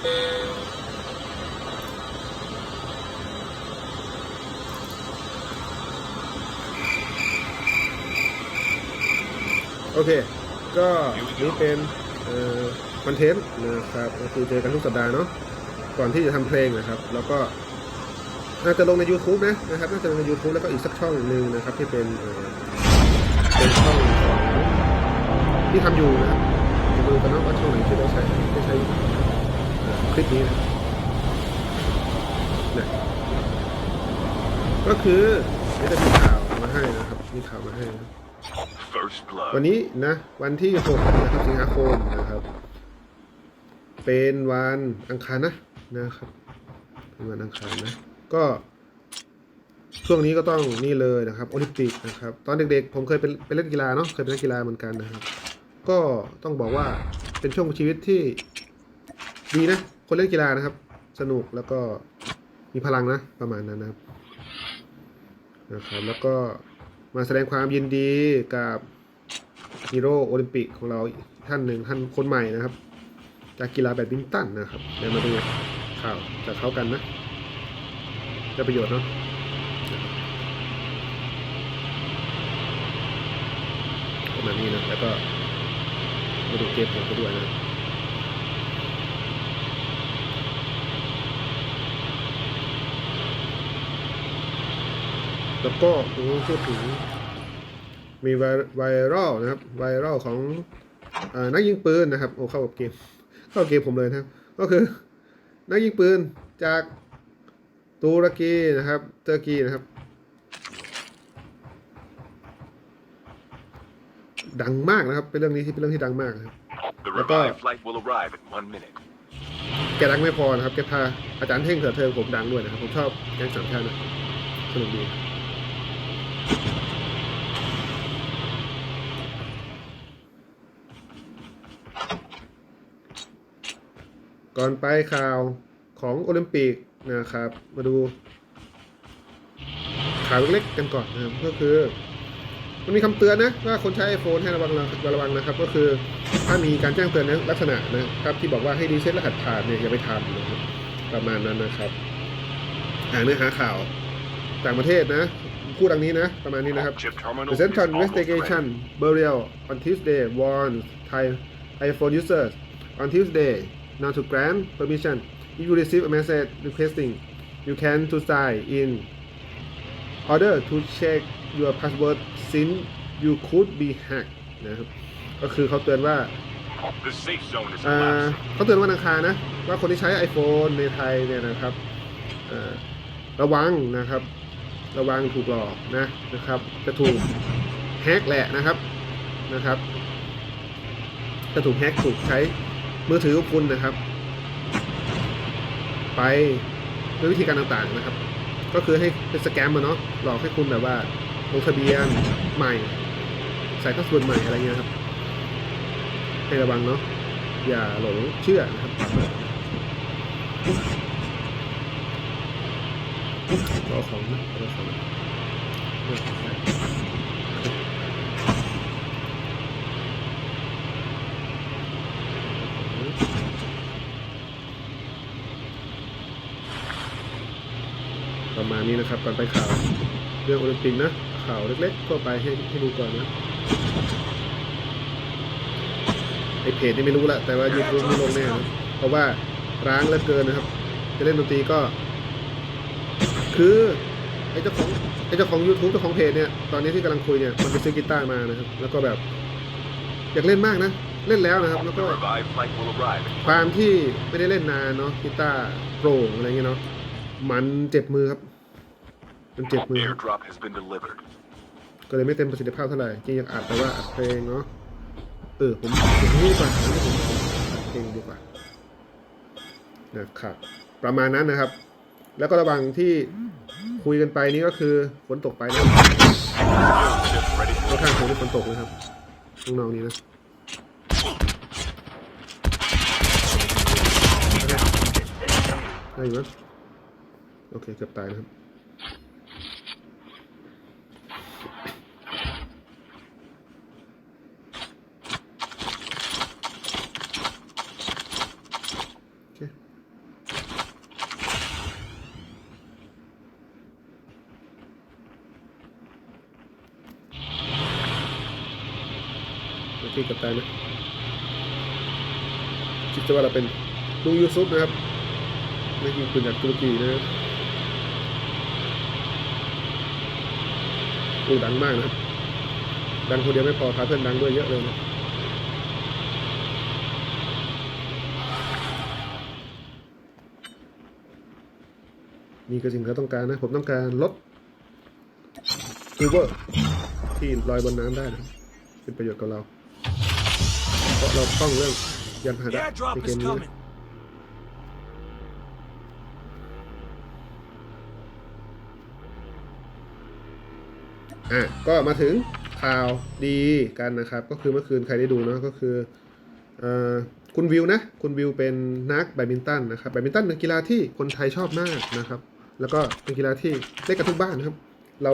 โอเค ก็นี่เป็นคอนเทนต์นะครับก็คือเจอกันทุกสัปดาห์เนาะก่อนที่จะทำเพลงนะครับ แล้วก็น่าจะลงใน YouTube นะนะครับน่าจะลงใน YouTube แล้วก็อีกสักช่องหนึ่งนะครับ ที่เป็นเป็นช่องของที่ทำอยู่นะครับจะดูกันเนาะว่าช่องไหนที่ได้ใช้ได้ใช่ คลิปนี้นะนะก็คือนี่จะมีข่าวมาให้นะครับ มีข่าวมาให้นะ First วัน blood. นี้นะ วันที่6นะครับสิงหาคมนะครับ เป็นวันอังคารนะนะครับเป็นวันอังคารนะ ก็ช่วงนี้ก็ต้องนี่เลยนะครับโอลิมปิกนะครับตอนเด็กๆ ผมเคยเป็นไปเล่นกีฬาเนาะเคยเป็นนักกีฬาเหมือนกันนะครับ ก็ต้องบอกว่าเป็นช่วงชีวิตที่ดีนะ คนเล่นกีฬานะครับ สนุกแล้วก็มีพลังนะ ประมาณนั้นนะครับนะครับแล้วก็มาแสดงความยินดีกับฮีโร่โอลิมปิกของเราท่านหนึ่งท่านคนใหม่นะครับ จากกีฬาแบดมินตันนะครับเดี๋ยวมาดูข่าวจากเขากันนะได้ประโยชน์เนาะประมาณนี้นะแล้วก็มาดูเกมผมไปด้วยนะ แล้วก็ผมพูดถึงมีไวไวรัลนะครับไวรัลของอานักยิงปืนนะครับโอ้เข้ากับเกมเข้าเกมผมเลยนะครับ ก็คือ นักยิงปืนจากตุรกีนะครับเตอร์กีนะครับ ดังมากนะครับ เป็นเรื่องนี้ที่เป็นเรื่องที่ดังมากนะครับ The Papa. revived flight will arrive in one minute. แกดังไม่พอนะครับแกพาอาจารย์เท่งเถิดเทิงผมดังด้วยนะครับ ผมชอบแก๊งสามชาตินะสนุกดี ก่อนไปข่าวของโอลิมปิกนะครับ มาดูข่าวเล็กๆกันก่อนนะครับก็คือมันมีคำเตือนนะว่าคนใช้ iPhone ให้ระวังระวังนะครับ ก็คือถ้ามีการแจ้งเตือนลักษณะนะครับที่บอกว่าให้รีเซ็ตรหัสผ่านเนี่ยอย่าไปทำนะครับประมาณนั้นนะครับอ่านเนื้อหาข่าวต่างประเทศนะ พูดดังนี้นะ ประมาณนี้นะครับ Chip terminal The is Central almost Investigation ready. Bureau on Tuesday warns Thai iPhone users on Tuesday not to grant permission if you receive a message requesting you can to sign in order to check your password since you could be hacked นะครับก็คือเขาเตือนว่า The safe zone is อ่า collapsing. เขาเตือนวันอังคารนะ ว่าคนที่ใช้ iPhone ในไทยเนี่ยนะครับอ่าระวังนะครับ ระวังถูกหลอกนะนะครับ จะถูกแฮกแหละนะครับนะครับ จะถูกแฮกถูกใช้มือถือของคุณนะครับ ไปด้วยวิธีการต่างๆนะครับ ก็คือให้เป็นสแกมมาเนาะหลอกให้คุณแบบว่าลงทะเบียนใหม่ ใส่ข้อสมุดใหม่อะไรเงี้ยครับ ให้ระวังเนาะอย่าหลงเชื่อนะครับ รอของนะรอของประมาณนี้นะครับก่อนไปข่าวเรื่องโอลิมปิกนะข่าวเล็กๆทั่วไปให้ให้ดูก่อนนะไอเพจนี่ไม่รู้ละแต่ว่า YouTube ไม่ลงแน่นะเพราะว่าร้างเหลือเกินนะครับ จะเล่นดนตรีก็ คือไอเจ้าของไอเจ้าของ YouTube เจ้าของเพจเนี่ยตอนนี้ที่กำลังคุยเนี่ยมันไปซื้อกีตาร์มานะครับ แล้วก็แบบ อยากเล่นมากนะ เล่นแล้วนะครับ แล้ว The ก็ revived flight will arrive in ความที่ไม่ได้เล่นนานเนาะกีตาร์โปร่งอะไรเงี้ยเนาะมันเจ็บมือครับ มันเจ็บมือครับ airdrop has been delivered. ก็เลยไม่เต็มประสิทธิภาพเท่าไหร่จริงอยากอัดแต่ว่าอัดเพลงเนาะเออผมผมนี่ดีกว่าผมผมอัดเพลงดีกว่านะครับประมาณนั้นนะครับ แล้วก็ระวังที่คุยกันไปนี่ก็คือฝนตกไปนะค่อนข้างคงที่ฝนตกนะครับข้างนอกนี้นะได้ไหมโอเคเกือบตายนะครับ ที่กับตานะคิดว่าเราเป็นลุงยูซุปนะครับไม่ยิงปืนจากตุรกีนะครับกูดังมากนะครับดังคนเดียวไม่พอพาเพื่อนดังด้วยเยอะเลยนะนี่ก็สิ่งที่เราต้องการนะ ผมต้องการรถทูเบอร์ที่ลอยบนน้ำได้นะเป็นประโยชน์กับเรา เพราะเราต้องเรื่องยานพาห The นะ airdrop ในเก is มนี้นะ coming. อะก็มาถึงข่าวดีกันนะครับ ก็คือเมื่อคืนใครได้ดูเนาะก็คือเอ่อคุณวิวนะ คุณวิวเป็นนักแบดมินตันนะครับแบดมินตันเป็นกีฬาที่คนไทยชอบมากนะครับ แล้วก็เป็นกีฬาที่เล่นกันทุกบ้านนะครับ เรา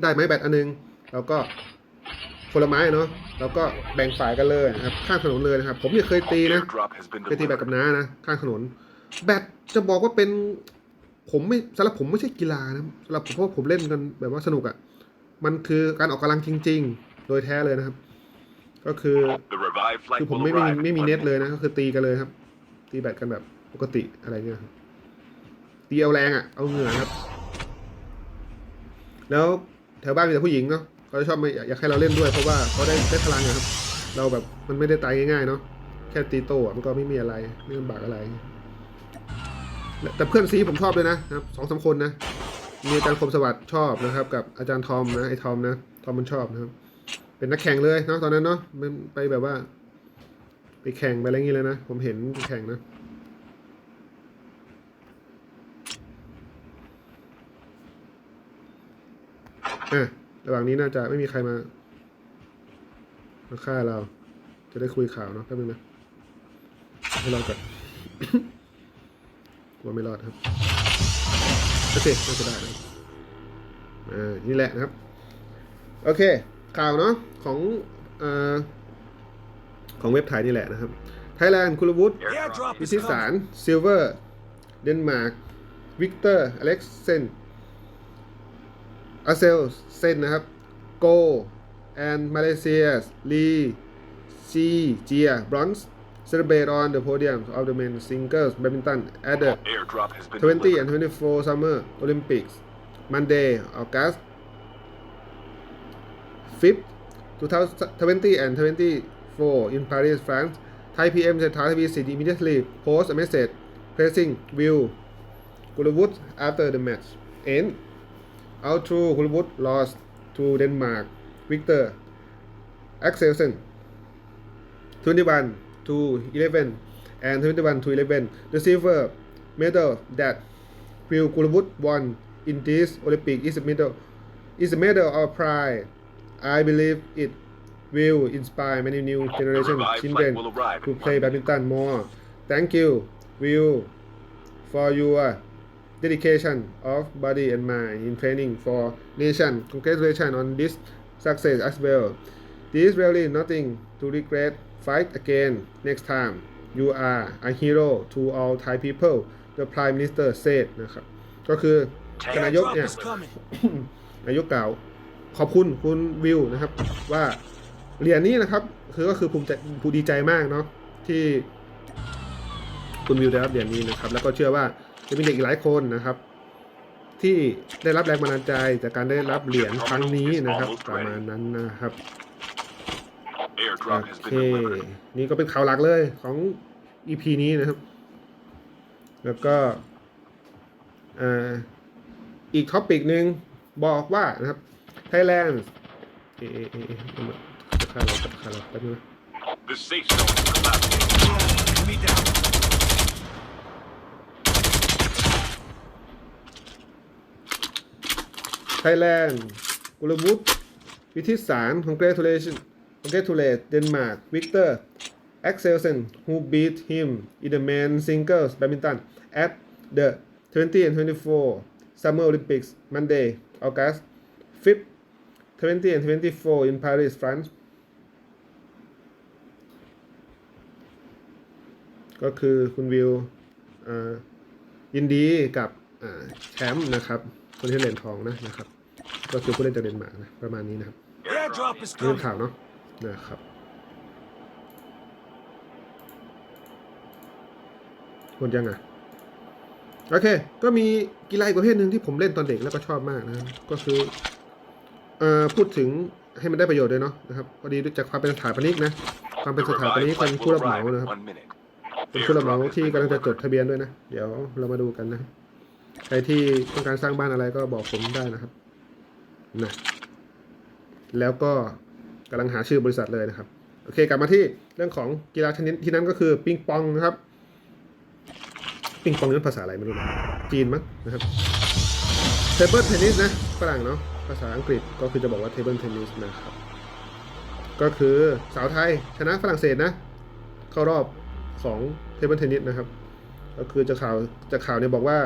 ได้ไม้แบดอันนึง เราก็ คนละไม้เนาะเราก็แบ่งฝ่ายกันเลยนะครับข้างถนนเลยนะครับ ผมเนี่ยเคยตีนะ Airdrop has been เคยตีแบดกับ delivered. น้านะข้างถนน แบดจะบอกว่าเป็น ผมไม่สำหรับผมไม่ใช่กีฬานะสำหรับผมเพราะว่าผมเล่นกันแบบว่าสนุกอะ่ะมันคือการออกกำลังจริง ๆ โดยแท้เลยนะครับ ก็คือ The revived flight คือผม will ไม่มี arrive. ไม่มี in เน็ต one เลยนะก็คือตีกันเลยครับ ตีแบดกันแบบปกติอะไรเงี้ยครับตีเอาแรงอะ่ะเอาเหงื่อครับ แล้วแถวบ้านมีแต่ผู้หญิงเนาะ เขาชอบมาอยากให้เราเล่นด้วยเพราะว่าเขาได้ได้พลังอะครับ เราแบบมันไม่ได้ตายง่ายๆเนาะแค่ตีโต้อะมันก็ไม่มีอะไรไม่ลำบากอะไร แต่เพื่อนซีผมชอบเลยนะครับสองสามคนนะมีอาจารย์คมสวัสดิ์ชอบนะครับ กับอาจารย์ทอมนะไอ้ทอมนะทอมมันชอบนะครับ เป็นนักแข่งเลยเนาะตอนนั้นเนาะมันไปแบบว่า ไปแข่งไปอะไรอย่างงี้เลยนะ ผมเห็นแข่งนะอะ ระหว่างนี้น่าจะไม่มีใครมามาฆ่าเรา จะได้คุยข่าวเนาะแป๊บนึงนะให้รอก่อนกลัวไม่รอดครับโอเคน่าจะได้นะอ่านี่แหละนะครับ โอเค ข่าวเนาะของเอ่อของเว็บไทยนี่แหละนะครับไทยแลนด์คุลวุฒิ The airdrop วิ is ทิสาร coming. ซิลเวอร์ เดนมาร์ก วิกเตอร์ อเล็กเซน อาเซลเซนนะครับ โก แอนมาเลเซียลีซีเจีย บรอนซ์ celebrate on the podium of the men singles badminton at the Airdrop has been 20 delivered. and 24 Summer Olympics Monday August 5th 2020 and 24 in Paris France Thai PM said Thai TV City immediately post a message praising Will Gulwood after the match end Outro Gulwood lost to Denmark Victor Axelsen 21 to 11 and 21 to 11. The silver medal that Will Gulwood won in this Olympic is a medal is a medal of pride. I believe it will inspire many new generation children flight will arrive to play badminton more. Thank you, Will, for your dedication of body and mind in training for nation. Congratulations on this success as well. There's really nothing to regret. Fight again next time. You are a hero to all Thai people. The Prime Minister said นะครับก็คือ The นายก airdrop เนี่ย is coming. นายกกล่าว ขอบคุณคุณวิวนะครับ ว่าเหรียญนี้นะครับ คือก็คือภูมิใจภูดีใจมากเนาะที่คุณวิวได้รับเหรียญนี้นะครับ แล้วก็เชื่อว่า จะมีเด็กอีกหลายคนนะครับ ที่ได้รับแรงบันดาลใจจากการได้รับเหรียญครั้งนี้นะครับ ประมาณนั้นนะครับโอเคนี่ก็เป็นข่าวหลักเลยของ EP นี้นะครับ แล้วก็อีกท็อปิกหนึ่งบอกว่านะครับ Thailand เอเอเอเอะจะฆ่าเราจะฆ่าเราแป๊บนึงนะ The safe zone is collapsing. Enemy down. Thailand กุลวุฒิวิทิสาร congratulation congratulate Denmark Victor Axelsen who beat him in the men singles badminton at the 20 and 24 Summer Olympics Monday August 5th 20 and 24 in Paris France ก็คือคุณวิวยินดีกับแชมป์นะครับ คนที่เหรียญทองนะนะครับ ก็คือผู้เล่นจากเดนมาร์กนะประมาณนี้นะครับ The Airdrop is นี่เป็น coming. ข่าวเนาะนะครับหมดยังอะโอเค ก็มีกีฬาอีกประเภทหนึ่งที่ผมเล่นตอนเด็กแล้วก็ชอบมากนะก็คือเอ่อพูดถึงให้มันได้ประโยชน์ด้วยเนาะนะครับพอดีจากความเป็นสถาปนิกนะความเป็น The สถาปนิก revived เป็น flight ผู้ will รับเหมา arrive นะครับ in one minute. เป็นผู้รับเหมา Airdrop has ที่ been กำลังจะจด delivered. ทะเบียนด้วยนะ เดี๋ยวเรามาดูกันนะ ใครที่ต้องการสร้างบ้านอะไรก็บอกผมได้นะครับนะแล้วก็กำลังหาชื่อบริษัทเลยนะครับ โอเค กลับมาที่เรื่องของกีฬาชนิดที่นั้นก็คือปิงปองนะครับปิงปองนี่ภาษาอะไรไม่รู้นะจีนมั้งนะครับเทเบิลเทนนิสนะฝรั่งเนาะภาษาอังกฤษก็คือจะบอกว่าเทเบิลเทนนิสนะครับ ก็คือสาวไทยชนะฝรั่งเศสนะ เข้ารอบของเทเบิลเทนนิสนะครับ ก็คือจะข่าวจะข่าวเนี่ยบอกว่า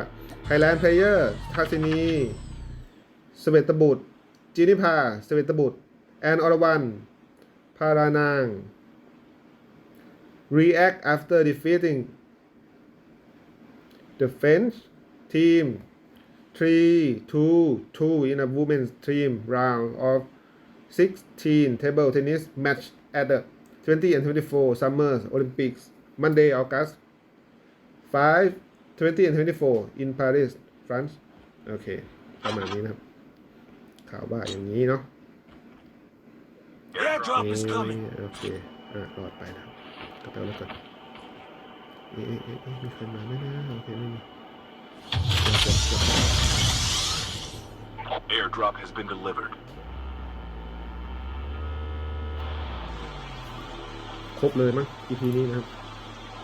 Thailand Player ทัศินีสเวตบุตรจินิพาสเวตบุตร แอนอรวันพารานาง react after defeating the French team 3 2 2 in a women's team round of 16 table tennis match at the 20 and 24 Summer Olympics Monday August 5 20 and 24 in Paris France โอเค ประมาณนี้นะครับ ข่าวว่าอย่างนี้เนาะ Airdrop นี่ is coming. โอเค อะรอดไปนะครับกระเป๋าแล้วก่อนเอ๊ะเอ๊ะเอ๊ะเอ๊ะมีใครมาไหมนะ โอเค ไม่มีเดี๋ยวเดี๋ยวเดี๋ยว Airdrop has been delivered. ครบเลยมั้ง EP นี้นะครับ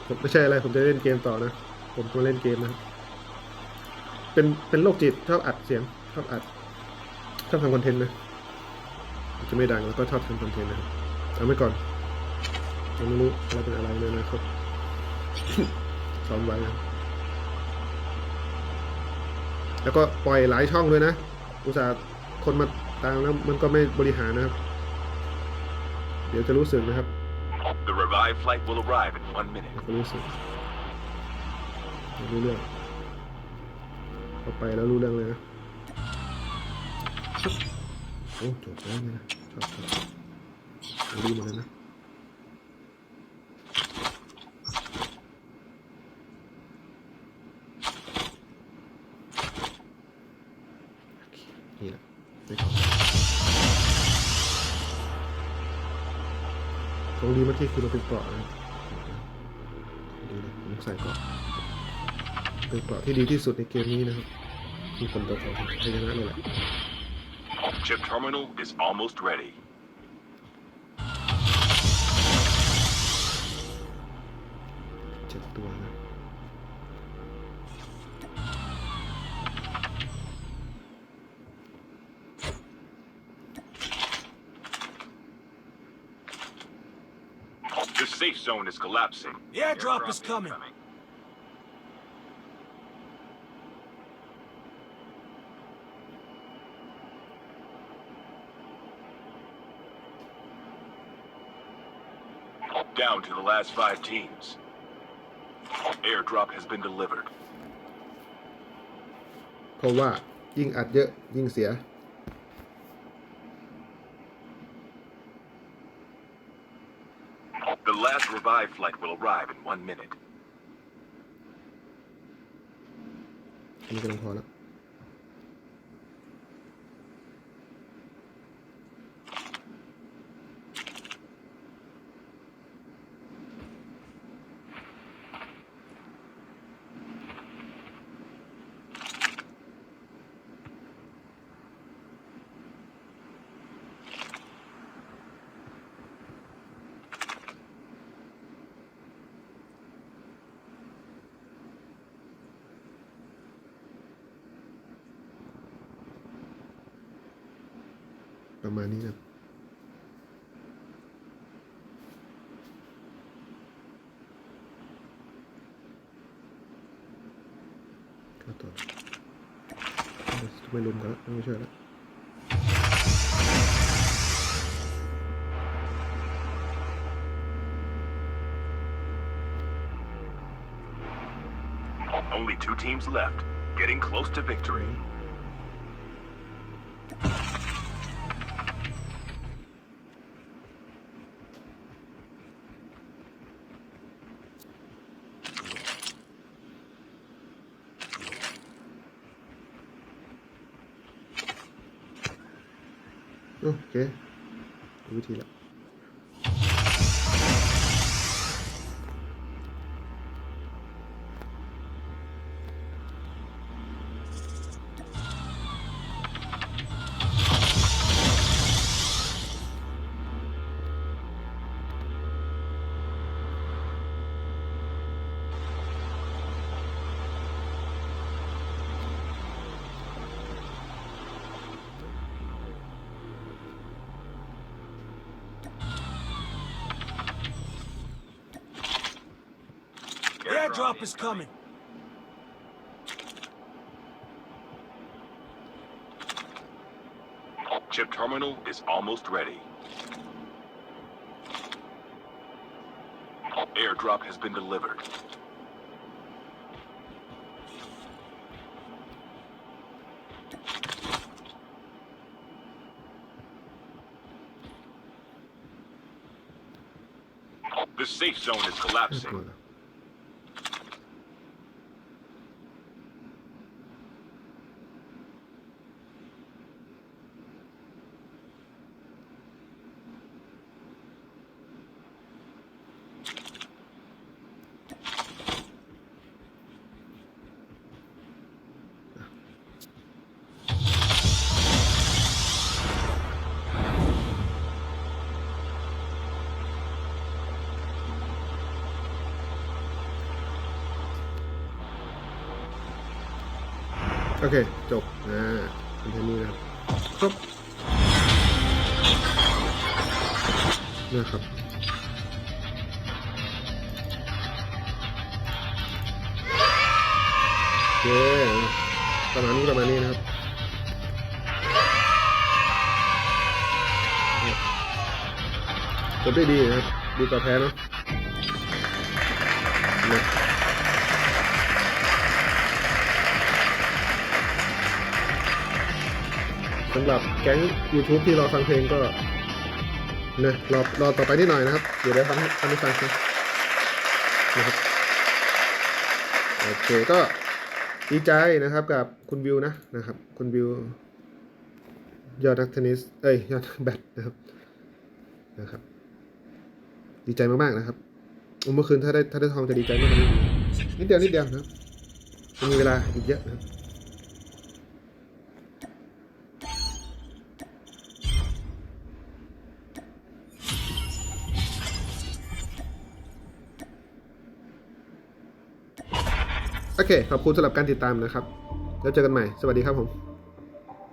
ผมไม่ใช่อะไร ผมจะเล่นเกมต่อนะ ผมจะเล่นเกมนะ เป็นเป็นโรคจิตชอบอัดเสียงชอบอัดชอบทำคอนเทนต์นะจะไม่ดังแล้วก็ชอบทำคอนเทนต์นะครับทำไว้ก่อนยังไม่รู้อะไรเป็นอะไรเลยนะครับซ้อมไว้นะแล้วก็ปล่อยหลายช่องด้วยนะ อุตส่าห์คนมาตามแล้วมันก็ไม่บริหารนะครับ เดี๋ยวจะรู้สึกนะครับ The revived flight will arrive in one minute. รู้สึกรู้เรื่องเข้าไปแล้วรู้เรื่องเลยนะโอ้จบแล้วเนี่ยนะชอบชอบดีหมดเลยนะโอเคนี่แหละไปก่อนของดีเมื่อกี้คือเราเป็นเกราะนะ ใส่เกราะเป็นเกราะที่ดีที่สุดในเกมนี้นะครับมีผลต่อของชัยชนะเลยแหละ Chip terminal is almost ready. เจ็ดตัวนะ The safe zone is collapsing. The airdrop is coming. Down to the last five teams. Airdrop has been delivered. เพราะว่ายิ่งอัดเยอะยิ่งเสีย The last revived flight will arrive in one minute. อันนี้กำลังพอแล้ว ประมาณนี้นะก็ต่อไม่ลุมกันแล้วไม่ช่วยแล้ว Only two teams left, getting close to victory. โอ Airdrop is coming. Chip terminal is almost ready. Airdrop has been delivered. The safe zone is collapsing. โอเค จบ อ่าคอนเทนต์นี้นะครับครบนะครับโอเคประมาณนี้ประมาณนี้นะครับจบได้ดีนะครับ ดีกว่าแพ้เนาะ สำหรับแก๊ง YouTube ที่รอฟังเพลงก็นะรอรอต่อไปนิดหน่อยนะครับ เดี๋ยวได้ฟังให้ฟังให้ฟังนะนะครับโอเคก็ดีใจนะครับกับคุณวิวนะนะครับ คุณวิว ยอดนักเทนนิสเอ้ยยอดแบดนะครับนะครับ ดีใจมากๆนะครับเมื่อคืนถ้าได้ถ้าได้ทองจะดีใจมากนิดเดียวนิดเดียวนะมีเวลาอีกเยอะนะครับ โอเค ขอบคุณสำหรับการติดตามนะครับ แล้วเจอกันใหม่ สวัสดีครับผม